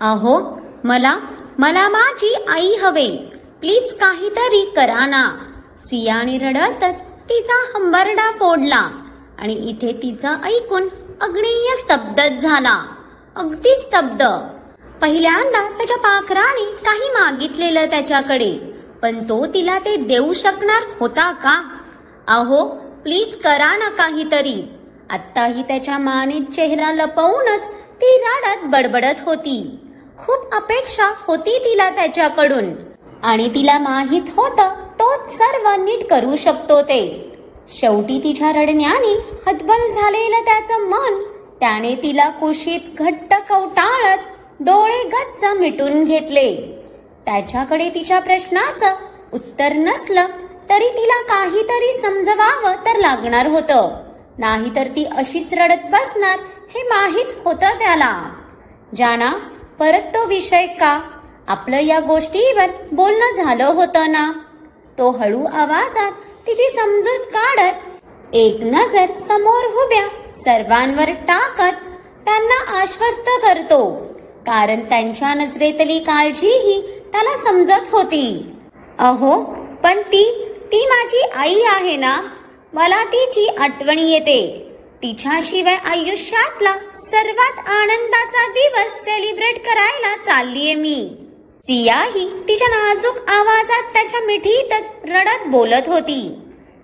अहो मला मला माझी आई हवे. प्लीज काहीतरी करा ना. सियाने रडतच तिचा हंबरडा फोडला आणि इथे तिचं ऐकून अग्नेय स्तब्धच झाला. अगदी स्तब्ध. पहिल्यांदा त्याच्या पाखराने काही मागितलेलं त्याच्याकडे पण तो तिला ते देऊ शकणार होता का? अहो प्लीज करा ना काहीतरी. आत्ताही त्याच्या माने चेहरा लपवूनच ती रडत बडबडत होती. खूप अपेक्षा होती तिला त्याच्याकडून. आणि तिला माहीत होतं तोच सर्व नीट करू शकतो ते. शेवटी तिच्या रडण्याने हतबल झालेलं त्याचं मन त्याने तिला कुशीत घट्ट कवटाळत डोळे गच्च मिटून घेतले. त्याच्याकडे तिच्या प्रश्नाचं उत्तर नसलं तरी तिला काहीतरी समजवावं तर लागणार होतं. नाहीतर ती अशीच रडत बसणार हे माहीत होतं त्याला. जाना परत तो विषय का? आपलं या गोष्टीवर बोलणं झालं होतं ना? तो हळू आवाजात तिची समजूत काढत एक नजर समोर उभ्या सर्वांवर टाकत त्यांना आश्वस्त करतो. कारण त्यांच्या नजरेतली काळजीही त्याला समजत होती. अहो पण ती ती माझी आई आहे ना? मला तिची आठवण येते. तिच्याशिवाय आयुष्यातला सर्वात आनंदाचा दिवस सेलिब्रेट करायला चाललीये मी. सियाही तिच्या नाजूक आवाजात त्याच्या मिठीतच रडत बोलत होती.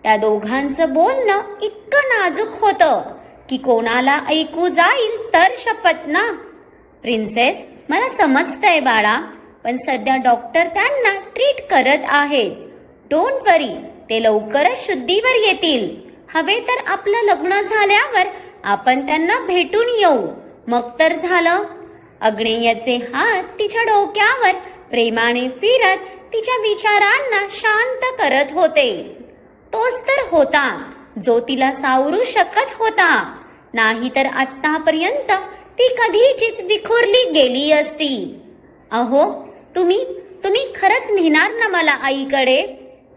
त्या दोघांचं बोलणं इतकं नाजूक होतं की कोणाला ऐकू जाईल तर शपथ ना. प्रिन्सेस मला समजतंय बाळा पण सध्या डॉक्टर त्यांना ट्रीट करत आहेत. डोंट वरी ते लवकरच शुद्धीवर येतील. हवे तर आपलं लग्न झाल्यावर आपण त्यांना भेटून येऊ. मग तर झालं. अग्नेयाचे हात तिच्या डोक्यावर प्रेमाने फिरत तिच्या विचारांना शांत करत होते. तोच तर होता जो तिला सावरू शकत होता. नाही तर आतापर्यंत ती कधीचीच विखुरली गेली असती. अहो तुम्ही तुम्ही खरंच नेणार ना मला आईकडे?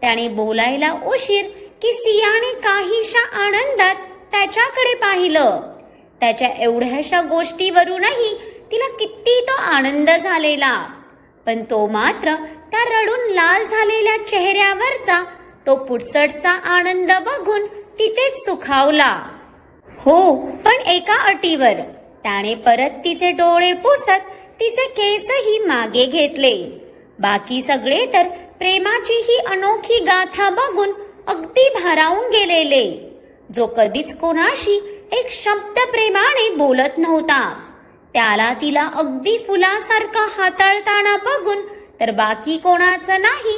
त्याने बोलायला उशीर की सियाने काहीशा आनंदात त्याच्याकडे पाहिलं. त्याच्या एवढ्याशा गोष्टीवरूनही तिला किती तो आनंद झालेला. पण तो मात्र त्या रडून लाल झालेल्या चेहऱ्यावरचा तो पुटसटचा आनंद बघून तिथेच सुखावला. हो पण एका अटीवर. त्याने परत तिचे डोळे पुसत तिचे केसही मागे घेतले. बाकी सगळे तर प्रेमाची ही अनोखी गाथा बघून अगदी भारावून गेलेले. जो कधीच कोणाशी एक शब्द प्रेमाने बोलत नव्हता. त्याला तिला अगदी फुलासारखा हाताळताना बघून तर बाकी कोणाचं नाही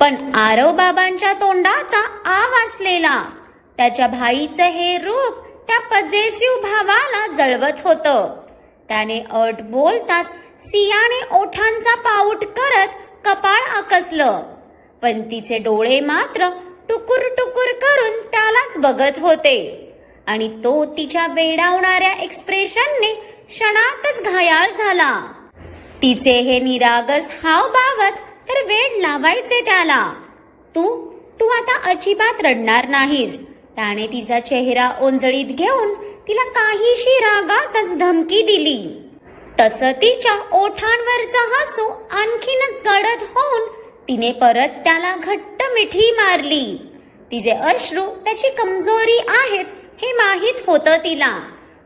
पण आरव बाबांच्या तोंडाचा आ वाचलेला त्याच्या भाईचं हे रूप त्या पजेसिव्ह भावाला जळवत होतं. त्याने अट बोलताच सियाने ओठांचा पाऊट करत कपाळ आकसलं. पण तिचे डोळे मात्र टुकुर टुकुर करून त्यालाच बघत होते. आणि तो तिच्या वेडावणाऱ्या एक्सप्रेशनने क्षणातच घायाळ झाला. तिचे हे निरागस हावभावच तर वेड लावायचे त्याला. तू तू आता अजिबात रडणार नाहीस. त्याने तिचा चेहरा ओंजळीत घेऊन तिला काहीशी रागातच धमकी दिली. तस तिच्या ओठांवरचा हसू आणखीनच गडद होऊन तिने परत त्याला घट्ट मिठी मारली. तिचे अश्रू त्याची कमजोरी आहेत हे माहीत होतं तिला.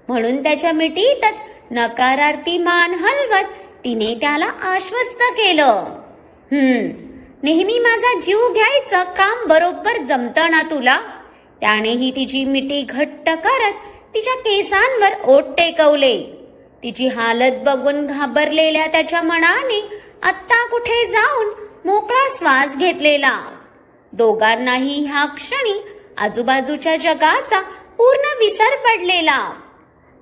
म्हणून त्याच्या मिठीतच नकारार्थी मान हलवत तिने त्याला आश्वस्त केलं. हम्म नेहमी माझा जीव घ्यायचं काम बरोबर जमतं ना तुला? त्यानेही तिची मिठी घट्ट करत तिच्या केसांवर ओट टेकवले. तिची हालत बघून घाबरलेल्या त्याच्या मनाने आत्ता कुठे जाऊन मोकळा श्वास घेतलेला. दोघांनाही ह्या क्षणी आजूबाजूच्या जगाचा पूर्ण विसर पडलेला.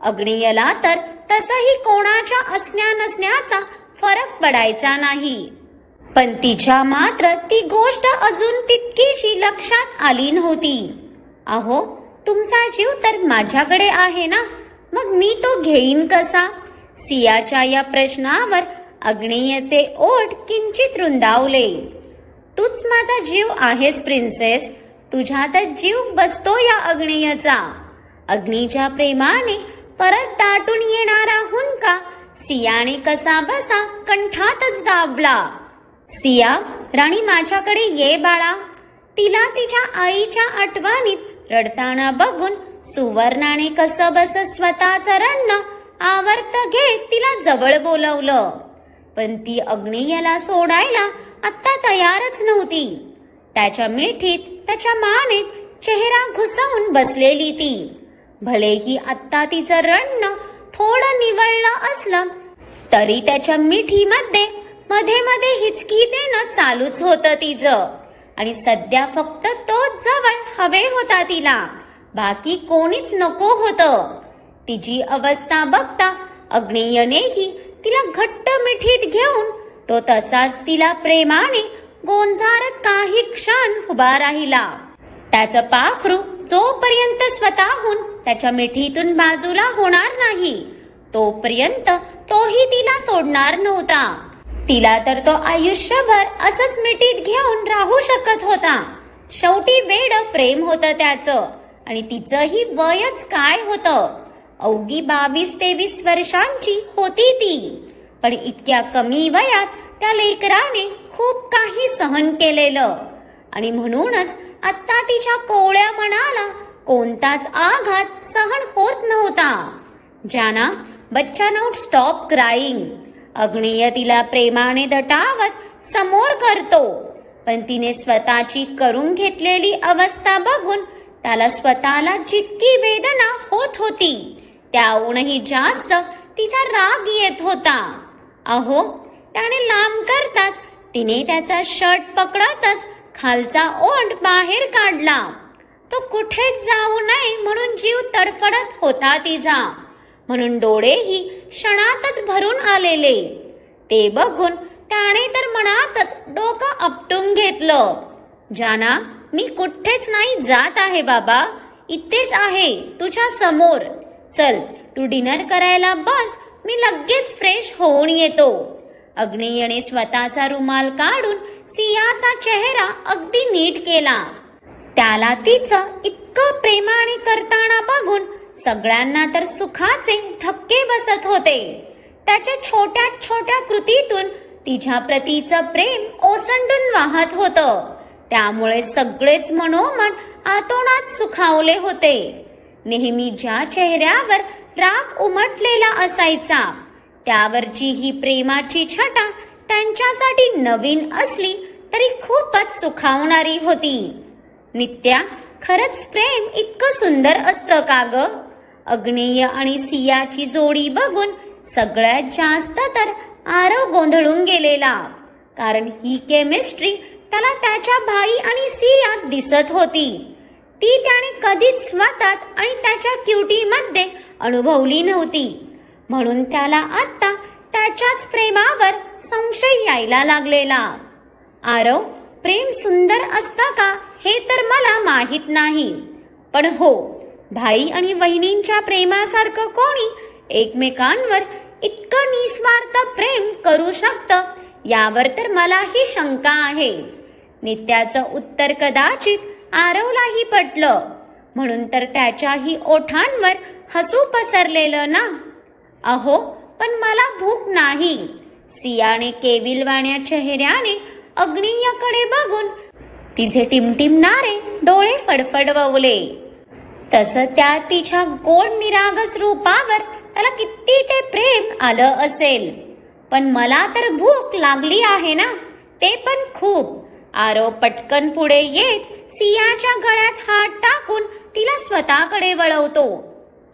अग्नियला तर तसही कोणाच्या असण्या नसण्याचा फरक पडायचा नाही. पण तिच्या मात्र ती गोष्ट अजून तितकीशी लक्षात आली नव्हती. अहो तुमचा जीव तर माझ्याकडे आहे ना? मग मी तो घेईन कसा? सियाच्या या प्रश्नावर अग्नेयचे ओठ किंचित रुंदावले. तूच माझा जीव आहेस प्रिन्सेस तुझ्यातच जीव बसतो या अग्नेयचा अग्नीच्या प्रेमाने परत दाटून येणारा हुंका सियाने कसा बसा कंठातच दाबला. सिया राणी माझ्याकडे ये बाळा. तिला तिच्या आईच्या आठवणीत रडताना बघून सुवर्णाने कसं बस स्वतःचं रडणं आवर्त घेत तिला जवळ बोलवलं. पण ती अग्नेयाला सोडायला आत्ता तयारच नव्हती. त्याच्या मिठीत त्याच्या मानेत चेहरा घुसवून बसलेली ती. भलेही आत्ता तिचं रडणं थोडं निवळलं असलं तरी त्याच्या मिठीमध्ये मध्ये मध्ये हिचकी देणं चालूच होतं तिचं. आणि सध्या फक्त तोच जवळ हवे होता तिला. बाकी कोणीच नको होतं. तिची अवस्था बघता अग्नेयनेही तिला घट्ट मिठीत घेऊन तो तसाच तिला प्रेमाने गोंजारत काही क्षण उभा राहिला. त्याचं पाखरू जोपर्यंत स्वतःहून त्याच्या मिठीतून बाजूला होणार नाही तोपर्यंत तोही तिला सोडणार नव्हता. तिला तर तो आयुष्यभर असंच मिठीत घेऊन राहू शकत होता. शेवटी वेड प्रेम होतं त्याचं आणि तिचंही वयच काय होतं? अवघी बावीस तेवीस वर्षांची होती ती. पण इतक्या कमी वयात त्या लेकराने खूप काही सहन केलेलं. आणि म्हणूनच आता तिच्या कोवळ्या मनाला कोणताच आघात सहन होत नव्हता. ज्याना बच्चा नोट स्टॉप क्राईंग अग्नेय तिला प्रेमाने दटावत समोर करतो. पण तिने स्वतःची करून घेतलेली अवस्था बघून त्याला स्वतःला जितकी वेदना होत होती त्याहूनही जास्त तिचा राग येत होता. अहो त्याने लांब करताच तिने त्याचा शर्ट पकडतच खालचा ओंड बाहेर काढला. तो कुठेच जाऊ नये म्हणून जीव तडफडत होता तिचा. म्हणून डोळेही क्षणातच भरून आलेले. ते बघून त्याने तर मनातच डोकं आपटून घेतलं. जाना मी कुठेच नाही जात आहे बाबा. इथेच आहे तुझ्या समोर. चल तू डिनर करायला बस मी लगेच फ्रेश होऊन येतो. अग्नेयने स्वतःचा रुमाल काढून सियाचा चेहरा अगदी नीट केला. त्याला तिचं इतकं प्रेमाने करताना बघून सगळ्यांना तर सुखाचे धक्के बसत होते. त्याच्या छोट्या छोट्या कृतीतून तिच्या प्रतीचं प्रेम ओसंडून वाहत होतं. त्यामुळे सगळेच मनोमन आतोनात सुखावले होते. नेहमी ज्या चेहऱ्यावर राग उमटलेला असायचा त्यावरची ही प्रेमाची छटा त्यांच्यासाठी नवीन असली तरी खूपच सुखावणारी होती. नित्या खरंच प्रेम इतकं सुंदर असतं का ग? अग्नेय आणि सियाची जोडी बघून सगळ्यात जास्त तर आरव गोंधळून गेलेला कारण ही केमिस्ट्री त्याला त्याच्या भाई आणि सियात दिसत होती. ती त्याने कधीच स्वतःत आणि त्याच्या क्युटीमध्ये अनुभवली नव्हती. म्हणून त्याला आता त्याच्याच प्रेमावर संशय यायला लागलेला. आरव प्रेम सुंदर असतं का हे तर मला माहीत नाही. पण हो भाई आणि वहिनींच्या प्रेमासारखं कोणी एकमेकांवर इतकं निस्वार्थ प्रेम करू शकतं यावर तर मलाही शंका आहे. नित्याचं उत्तर कदाचित आरवलाही पटलं. म्हणून तर त्याच्याही ओठांवर हसू पसरलेलं ना? अहो पण मला भूक नाही. सियाने केविलवाण्या चेहऱ्याने अग्नियाकडे बघून तिचे टिमटिमणारे डोळे फडफडवले. तसं त्या तिच्या गोड निरागस रूपावर त्याला किती ते प्रेम आलं असेल. पण मला तर भूक लागली आहे ना? ते पण खूप. आरो पटकन पुढे येत सियाच्या गळ्यात हात टाकून तिला स्वतःकडे वळवतो.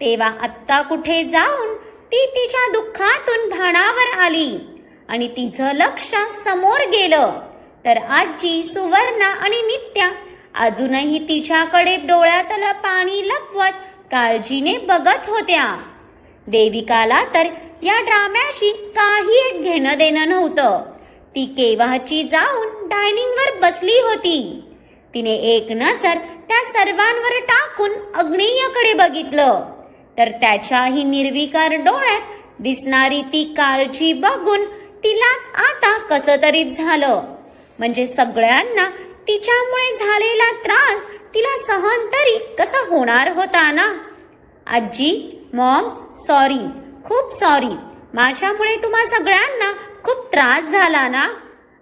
तेव्हा आत्ता कुठे जाऊन ती तिच्या दुःखातून भाणावर आली आणि तिचं लक्ष समोर गेलं. तर आजी सुवर्णा आणि नित्या अजूनही तिच्याकडे डोळ्यातलं पाणी लपवत काळजीने बघत होत्या. देविकाला तर या ड्राम्याशी काही एक घेणं देणं नव्हतं. ती केव्हाची जाऊन डायनिंगवर बसली होती. तिने एक नजर त्या सर्वांवर टाकून अग्नेयकडे बघितलं. तर त्याच्याही निर्विकार डोळ्यात दिसणारी ती काळजी बघून तिलाच आता कसं तरी झालं. म्हणजे सगळ्यांना तिच्यामुळे झालेला त्रास तिला सहन तरी कसा होणार होता ना? आजी मॉम सॉरी खूप सॉरी. माझ्यामुळे तुम्हा सगळ्यांना खूप त्रास झाला ना?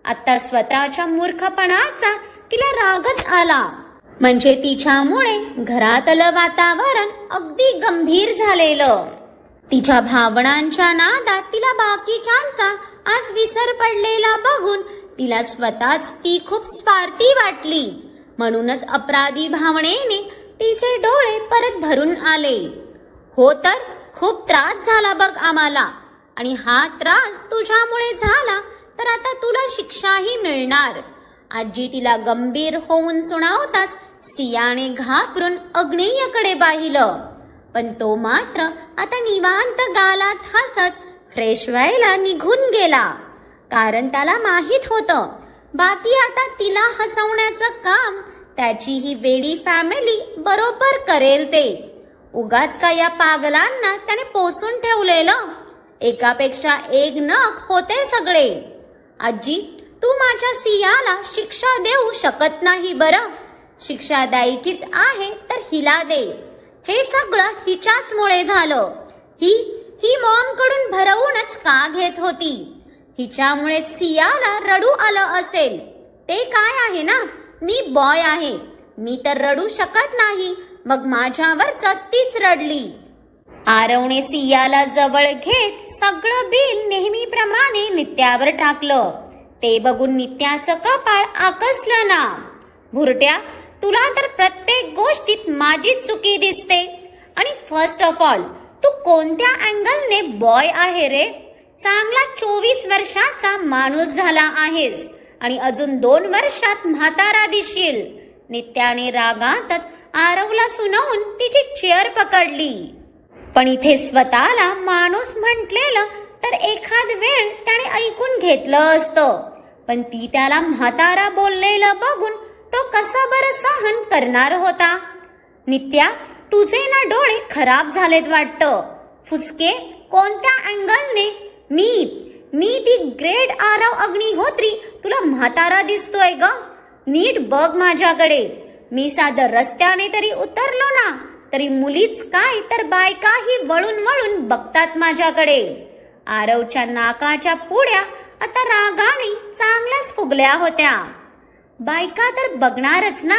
आता स्वतःच्या मूर्खपणाचा तिला रागच आला. म्हणजे तिच्यामुळे घरातलं वातावरण अगदी गंभीर झालेलं. तिच्या भावनांच्या नादात तिला बाकीच्यांचा आज विसर पडलेला बघून तिला स्वतःच ती खूप स्वार्थी वाटली. म्हणूनच अपराधी भावनेने तिचे डोळे परत भरून आले. हो तर खूप त्रास झाला बघ आम्हाला. आणि हा त्रास तुझ्यामुळे झाला तर आता तुला शिक्षाही मिळणार. आजी तिला गंभीर होऊन सुनावताच सियाने घाबरून अग्नेयकडे पाहिलं. पण तो मात्र आता निवांत गालात हसत फ्रेश व्हायला निघून गेला. कारण त्याला माहीत होतं बाकी आता तिला हसवण्याचं काम त्याची ही वेडी फॅमिली बरोबर करेल ते. उगाच का या पागलांना त्याने पोसून ठेवलेलं? एकापेक्षा एक नख होते सगळे. आजी तू माझ्या सियाला शिक्षा देऊ शकत नाही बरं. शिक्षा द्यायचीच आहे तर हिला दे. हे सगळं हिच्याच मुळे झालं. ही ही मॉमकडून भरवूनच का घेत होती? हिच्यामुळे सियाला रडू आलं असेल. ते काय आहे ना? मी बॉय आहे. मी तर रडू शकत नाही. मग माझ्यावर तीच रडली. आरवणे सियाला जवळ घेत सगळं बिल नेहमीप्रमाणे नित्यावर टाकलं. ते बघून नित्याचं कपाळ आकसलं ना. भुरट्या तुला तर प्रत्येक गोष्टीत माझी चुकी दिसते. आणि फर्स्ट ऑफ ऑल तू कोणत्या अँगलने बॉय आहे रे? चांगला चोवीस वर्षाचा माणूस झाला आहेस. आणि अजून दोन वर्षात म्हातारा दिशील. नित्याने रागातच आरवला सुनावून तिची चेअर पकडली. पण इथे स्वतःला माणूस म्हटलेलं तर एखाद वेळ त्याने ऐकून घेतलं असतं. पण ती त्याला म्हातारा बोललेलं बघून तो कसं बरं सहन करणार होता? नित्या तुझे ना डोळे खराब झालेत वाटतं. फुसके कोणत्या अँगलने? मी मी ती ग्रेड आरव अग्निहोत्री तुला म्हातारा दिसतोय ग. नीट बघ माझ्याकडे. मी साधं रस्त्याने तरी उतरलो ना तरी मुलीच काय तर बायकाही वळून वळून बघतात माझ्याकडे. आरवच्या नाकाच्या पुड्या आता रागाने चांगल्याच फुगल्या होत्या. बायका तर बघणारच ना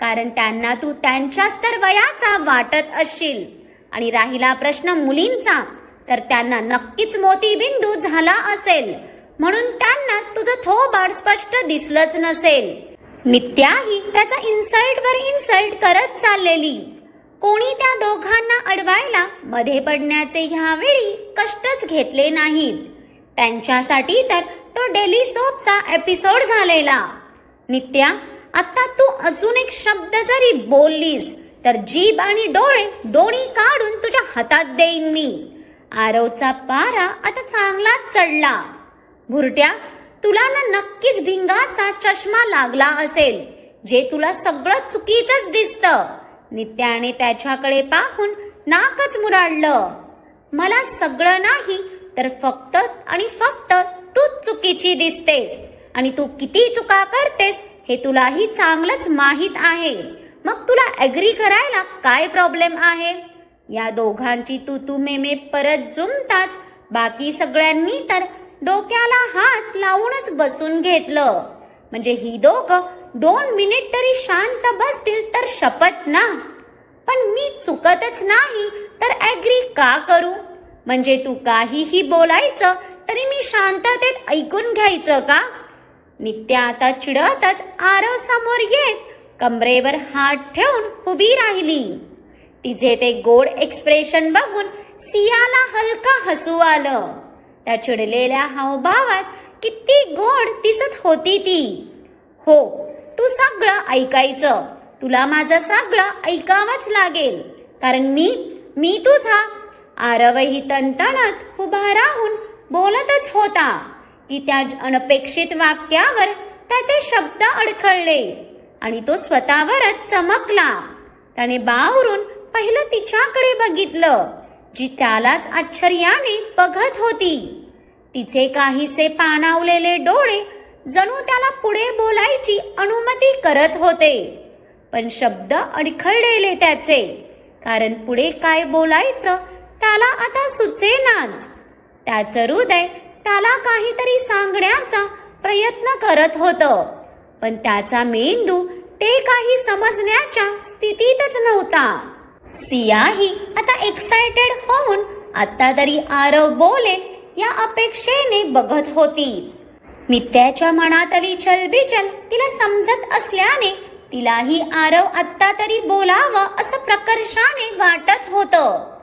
कारण त्यांना तू त्यांच्याच तर वयाचा वाटत असशील. आणि राहिला प्रश्न मुलींचा तर त्यांना नक्कीच मोतीबिंदू झाला असेल. म्हणून त्यांना तुझं थोबाड स्पष्ट दिसलंच नसेल. नित्याही त्याचा इन्सल्ट वर इन्सल्ट करत चाललेली. कोणी त्या दोघांना अडवायला मध्ये पडण्याचे ह्यावेळी कष्टच घेतले नाहीत. त्यांच्यासाठी तर तो डेली सोपचा एपिसोड झालेला. नित्या आता तू अजून एक शब्द जरी बोललीस तर जीभ आणि डोळे दोन्ही काढून तुझ्या हातात देईन मी. आरवचा पारा आता चांगलाच चढला. भुरट्या तुला ना नक्कीच भिंगाचा चष्मा लागला असेल जे तुला सगळं चुकीचंच दिसतं. नित्याने त्याच्याकडे पाहून नाकच मुराडलं. मला सगळं नाही तर फक्त आणि फक्त तूच चुकीची दिसतेस. आणि तू किती चुका करतेस हे तुलाही चांगलंच माहीत आहे. मग तुला ॲग्री करायला काय प्रॉब्लेम आहे? या दोघांची तू तू मेमे परत जुमताच. बाकी सगळ्यांनी तर डोक्याला हात लावूनच बसून घेतलं. म्हणजे ही दोघं दोन मिनिट तरी शांत बसतील तर शपथ ना. पण मी चुकतच नाही तर ॲग्री का करू? म्हणजे तू काहीही बोलायचं तरी मी शांततेत ऐकून घ्यायचं का? नित्या आता चिडतच आरव समोर येत कमरेवर हात ठेवून उभी राहिली. तिचे ते गोड एक्सप्रेशन बघून सियाला हलका हसू आलं. त्या चिडलेल्या हावभावात किती गोड दिसत होती ती. हो तू सगळं ऐकायचं. तुला माझं सगळं ऐकावंच लागेल. कारण मी मी तुझा आरवही तणतणत उभा राहून बोलतच होता. की त्या अनपेक्षित वाक्यावर त्याचे शब्द अडखळले आणि तो स्वतःवरच चमकला. त्याने बावरून पहिलं तिच्याकडे बघितलं जी त्यालाच आश्चर्याने बघत होती. तिचे काहीसे पाणावलेले डोळे जणू त्याला पुढे बोलायची अनुमती करत होते. पण शब्द अडखळलेले त्याचे. कारण पुढे काय बोलायचं त्याला आता सुचेनाच. त्याचं हृदय त्याला काहीतरी सांगण्याचा प्रयत्न करत होतं. पण त्याचा मेंदू ते काही समजण्याच्या स्थितीतच नव्हता. सियाही आता एक्सायटेड होऊन आता तरी आरव बोले या अपेक्षेने बघत होती. नित्याच्या मनातली चलबिचल तिला समजत असल्याने तिलाही आरव आत्ता तरी बोलावं असं प्रकर्षाने वाटत होतं.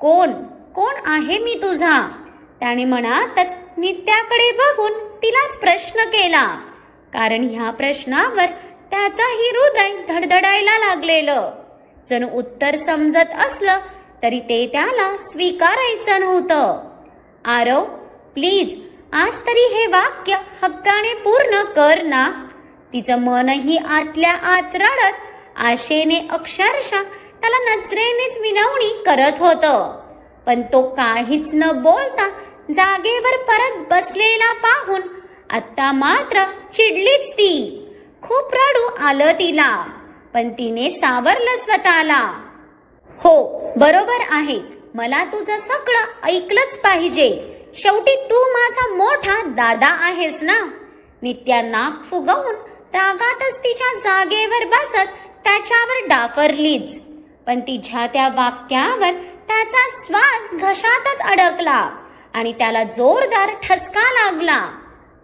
कोण? कोण आहे मी तुझा? त्याने मनातच नित्याकडे बघून तिलाच प्रश्न केला. कारण ह्या प्रश्नावर त्याचाही हृदय धडधडायला लागलेलं. जणू उत्तर समजत असलं तरी ते त्याला स्वीकारायचं नव्हतं. आरव प्लीज आज तरी हे वाक्य हक्काने पूर्ण कर ना. तिचं मनही आतल्या आत रडत आशेने अक्षरशः त्याला नजरेनेच विनवणी करत होतं. पण तो काहीच न बोलता जागेवर परत बसलेला पाहून आता मात्र चिडलीच ती. खूप रडू आलं तिला पण तिने सावरलं स्वतःला. हो बरोबर आहे. मला तुझं सगळं ऐकलंच पाहिजे. शेवटी तू माझा मोठा दादा आहेस ना? नित्या नाक फुगवून रागातच तिच्या जागेवर बसत त्याच्यावर डाफरलीच. पण तिच्या त्या वाक्यावर त्याचा श्वास घशातच अडकला आणि त्याला जोरदार ठसका लागला.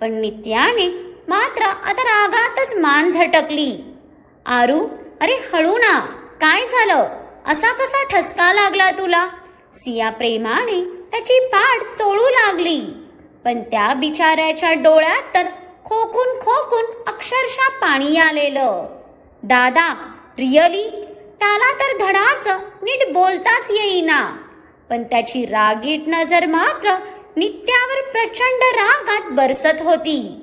पण नित्याने मात्र आता रागातच मान झटकली. आरू अरे हळू ना काय झालं? असा कसा ठसका लागला तुला? सिया प्रेमाने त्याची पाठ चोळू लागली. पण त्या बिचाऱ्याच्या डोळ्यात तर खोकून खोकून अक्षरशः पाणी आलेलं. दादा रिअली? त्याला तर धडाचं नीट बोलताच येईना. पण त्याची रागीट नजर मात्र नित्यावर प्रचंड रागात बरसत होती.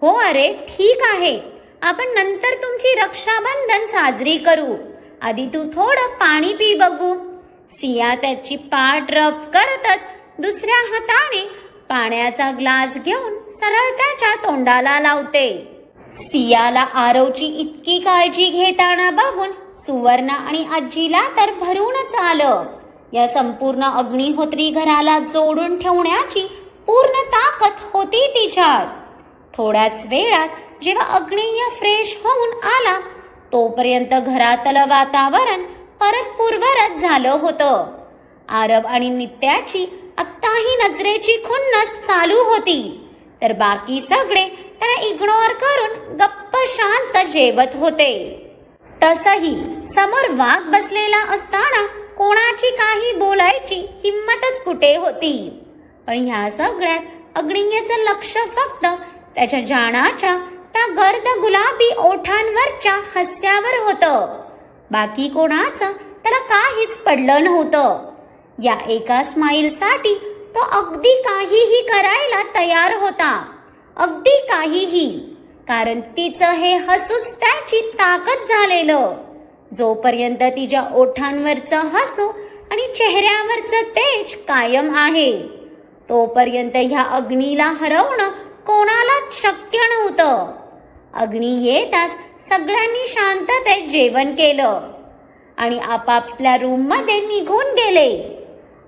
हो अरे ठीक आहे. आपण नंतर तुमची रक्षाबंधन साजरी करू. आधी तू थोडं पाणी पी बघू. सिया त्याची पाठ रफ करतच दुसऱ्या हाताने पाण्याचा ग्लास घेऊन सरळ त्याच्या तोंडाला लावते. सियाला आरवची इतकी काळजी घेताना बघून सुवर्णा आणि आजीला तर भरूनच आलं. या संपूर्ण अग्निहोत्री घराला जोडून ठेवण्याची पूर्ण ताकद होती तिच्यात. थोड्याच वेळात जेव्हा अग्नेय फ्रेश होऊन आला तोपर्यंत घरातलं वातावरण परत पूर्वरत झालं होतं. आरब आणि नित्याची आत्ताही नजरेची खुन्नस चालू होती. तर बाकी सगळे त्याला इग्नोर करून गप्प शांत जेवत होते. तसही समोर वाघ बसलेला असताना कोणाची काही बोलायची हिंमतच कुठे होती? पण ह्या सगळ्यात अग्नियेचं लक्ष फक्त त्याच्या जाणाच्या त्या गर्द गुलाबी ओठांवरच्या हास्यावर होतं. बाकी कोणाचं त्याला काहीच पडलं नव्हतं. या एका स्माईलसाठी तो अगदी काहीही करायला तयार होता. अगदी काहीही. कारण तिचं हे हसूच त्याची ताकद झालेलं. जोपर्यंत तिच्या ओठांवरचं हसू आणि चेहऱ्यावरचं तेज कायम आहे तोपर्यंत ह्या अग्नीला हरवणं कोणालाच शक्य नव्हतं. अग्नी येताच सगळ्यांनी शांततेत जेवण केलं. आणि आपापल्या रूममध्ये निघून गेले.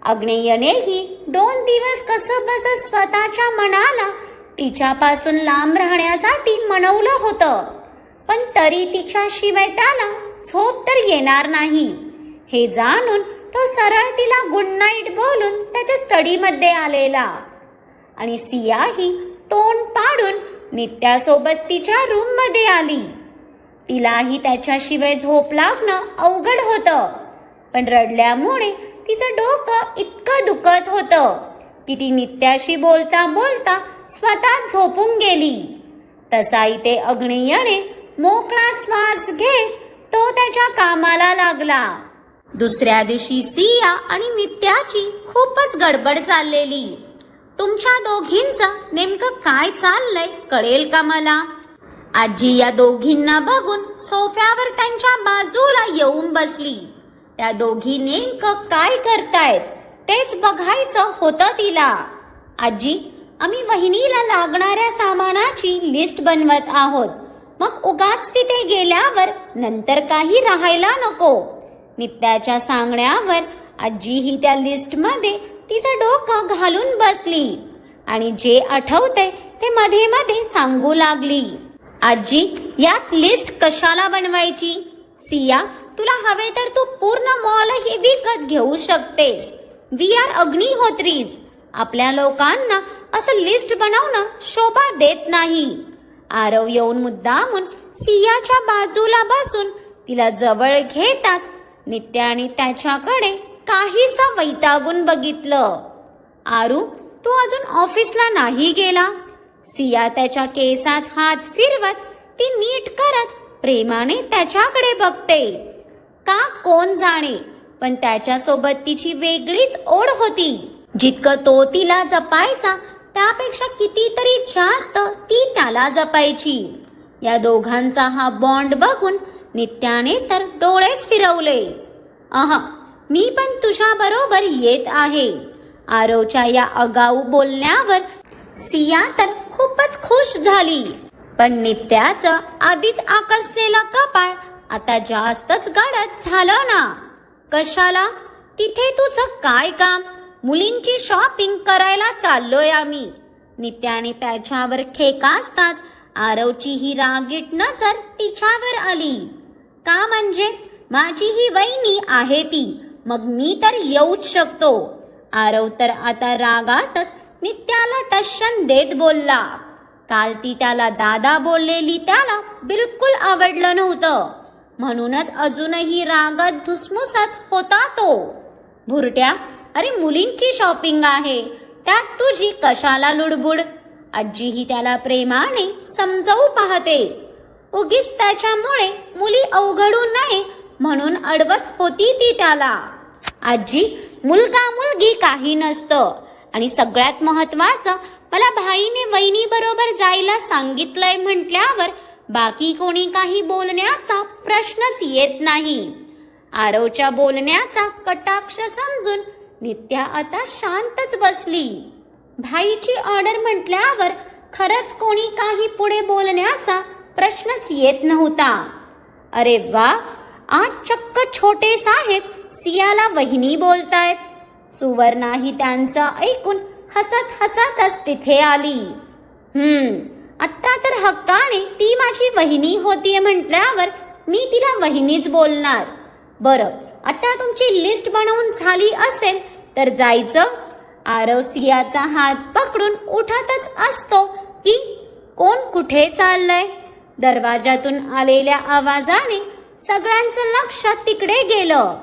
अग्नेयनेही दोन दिवस कसं बस स्वतःच्या मनाला तिच्यापासून लांब राहण्यासाठी मनवलं होतं. पण तरी तिच्याशिवाय त्याला झोप तर येणार नाही. हे जाणून तो सरळ तिला गुड नाईट बोलून त्याच्या स्टडीमध्ये आलेला. आणि सियाही तोंड पाडून नित्यासोबत तिच्या रूममध्ये आली. तिलाही त्याच्याशिवाय झोप लागणं अवघड होतं. पण रडल्यामुळे तिचं डोकं इतकं दुखत होतं की ती नित्याशी बोलता बोलता स्वतः झोपून गेली. तसा इथे अग्नियने मोकळा श्वास घेत तो त्याच्या कामाला लागला. दुसऱ्या दिवशी सिया आणि नित्याची खूपच गडबड चाललेली. तुमच्या दोघींचं नेमकं काय चाललंय कळेल का मला? आजी या दोघींना बघून सोफ्यावर त्यांच्या बाजूला येऊन बसली. त्या दोघी नेमकं काय करतायत तेच बघायचं होतं तिला. आजी आम्ही वहिनीला लागणाऱ्या सामानाची लिस्ट बनवत आहोत. मग उगाच तिथे गेल्यावर नंतर काही राहायला नको. नित्याच्या सांगण्यावर आजी ही त्या लिस्टमध्ये तिचं डोकं घालून बसली. आणि जे आठवते ते मध्ये मध्ये सांगू लागली. आजी यात लिस्ट कशाला बनवायची? सिया तुला हवे तर तू पूर्ण मॉलही विकत घेऊ शकतेस. We are Agnihotris. आपल्या लोकांना असं लिस्ट बनवणं शोभा देत नाही. आरव येऊन मुद्दामून सियाच्या बाजूला बसून तिला जवळ घेताच नित्याने त्याच्याकडे काहीसा वैतागून बघितलं. आरू तू अजून ऑफिसला नाही गेला? सिया त्याच्या केसात हात फिरवत ती नीट करत प्रेमाने त्याच्याकडे बघते. का कोण जाणे पण त्याच्यासोबत तिची वेगळीच ओढ होती. जितकं तो तिला जपायचा त्यापेक्षा कितीतरी जास्त ती त्याला जपायची. या दोघांचा हा बॉन्ड बघून नित्याने तर डोळेच फिरवले. अह मी पण तुझ्या बरोबर येत आहे. आरोच्या या अगाऊ बोलण्यावर सिया तर खूपच खुश झाली. पण नित्याचं आधीच आकसलेला कपाळ आता जास्तच गडद झालं ना. कशाला? तिथे तुझं काय काम? मुलींची शॉपिंग करायला चाललोय आम्ही. नित्याने त्याच्यावर खेका असताच आरवची ही रागीट नजर तिच्यावर आली. का म्हणजे? माझी ही वहिनी आहे ती. मग मी तर येऊच शकतो. आरव तर आता रागातच नित्याला टशन देत बोलला. काल ती त्याला दादा बोललेली त्याला बिलकुल आवडलं नव्हतं. म्हणूनच अजूनही रागत धुसमुसत होता तो. भुरट्या अरे मुलींची शॉपिंग आहे. त्यात तुझी कशाला लुडबुड? आजीही त्याला प्रेमाने समजवू पाहते. उगीच त्याच्यामुळे मुली अवघडू नये म्हणून अडवत होती ती त्याला. आजी मुलगा मुलगी काही नसतं. आणि सगळ्यात महत्वाचं मला भाईने वहिनी बरोबर जायला सांगितलंय म्हटल्यावर बाकी कोणी काही बोलण्याचा प्रश्नच येत नाही. आरवच्या बोलण्याचा कटाक्ष समजून नित्या आता शांतच बसली. भाईची ऑर्डर म्हटल्यावर खरंच कोणी काही पुढे बोलण्याचा प्रश्नच येत नव्हता. अरे वा आज चक्क छोटे साहेब सियाला वहिनी बोलतायत. सुवर्णाही त्यांचं ऐकून हसत हसतच तिथे आली. हम्म आत्ता तर हक्काने ती माझी वहिनी होतीये म्हटल्यावर मी तिला वहिनीच बोलणार. बरं आता तुमची लिस्ट बनवून झाली असेल तर जायचं. आरव सियाचा हात पकडून उठतच असतो की कोण कुठे चाललंय? दरवाजातून आलेल्या आवाजाने सगळ्यांचं लक्ष तिकडे गेलं.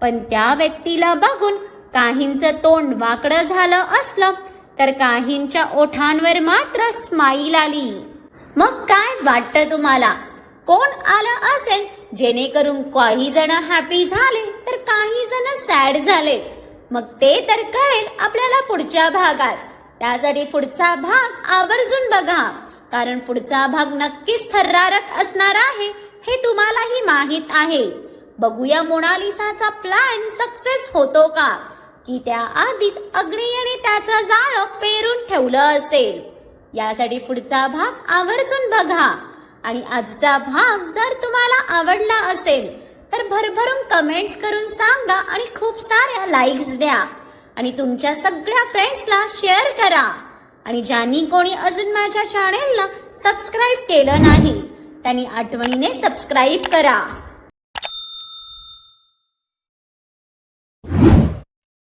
पण त्या व्यक्तीला बघून काहींचं तोंड वाकडं झालं असलं तर काहींच्या ओठांवर मात्र स्माईल आली. मग काय वाटतं तुम्हाला? कोण आलं असेल? जेणेकरून काही जण हॅपी झाले तर काही जण सॅड झाले. मग ते तर कळेल आपल्याला पुढच्या भागात. त्यासाठी पुढचा भाग आवर्जून बघा. कारण पुढचा भाग नक्कीच थर्रारक असणार आहे हे तुम्हालाही माहीत आहे. बघूया मोनालिसाचा प्लॅन सक्सेस होतो का? की त्या आधीच अग्नियाने त्याचं जाळं पेरून ठेवलं असेल. यासाठी पुढचा भाग आवर्जून बघा. आणि आजचा भाग जर तुम्हाला आवडला असेल तर भरभरून कमेंट्स करून सांगा आणि खूप साऱ्या लाईक्स द्या. आणि तुमच्या सगळ्या फ्रेंड्सला शेअर करा. आणि ज्यांनी कोणी अजून माझ्या चॅनेलला सबस्क्राईब केलं नाही त्यांनी आठवणीने सबस्क्राईब करा.